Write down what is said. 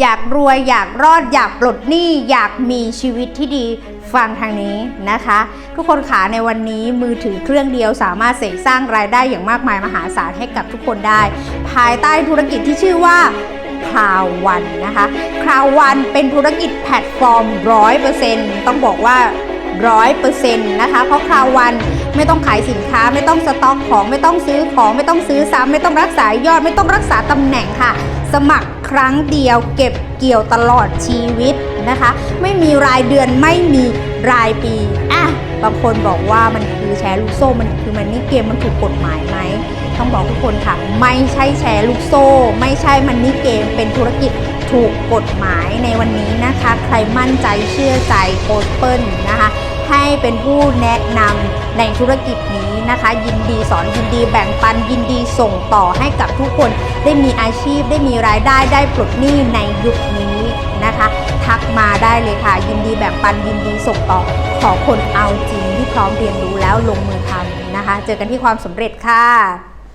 อยากรวยอยากรอดอยากปลดหนี้อยากมีชีวิตที่ดีฟังทางนี้นะคะ ทุกคนขาในวันนี้มือถือเครื่องเดียวสามารถเสกสร้างรายได้อย่างมากมายมหาศาลให้กับทุกคนได้ ภายใต้ธุรกิจที่ชื่อว่าคราววันนะคะคราววันเป็นธุรกิจแพลตฟอร์ม 100%ต้องบอกว่า100%นะคะ เพราะคราววันไม่ต้องขายสินค้าไม่ต้องสต็อกของไม่ต้องซื้อของไม่ต้องซื้อซ้ำไม่ต้องรักษายอดไม่ต้องรักษาตำแหน่งค่ะ สมัครครั้งเดียวเก็บเกี่ยวตลอดชีวิตนะคะ ไม่มีรายเดือนไม่มีรายปีอะบางคนบอกว่ามันคือแชร์ลูกโซ่มันคือมันนี่เกมมันถูกกฎหมายไหมต้องบอกทุกคนค่ะ ไม่ใช่แชร์ลูกโซ่ ไม่ใช่มันนี่เกมเป็นธุรกิจถูกกฎหมายในวันนี้นะคะ ใครมั่นใจเชื่อใจโคเปิ้ลนะคะ ให้เป็นผู้แนะนำในธุรกิจนี้นะคะ ยินดีสอนยินดีแบ่งปันยินดีส่งต่อให้กับทุกคนได้มีอาชีพได้มีรายได้ได้ปลดหนี้ในยุคนี้นะคะ ทักมาได้เลยค่ะ ยินดีแบ่งปันยินดีส่งต่อขอคนเอาจริงที่พร้อมเรียนรู้แล้วลงมือทำนะคะ เจอกันที่ความสำเร็จค่ะ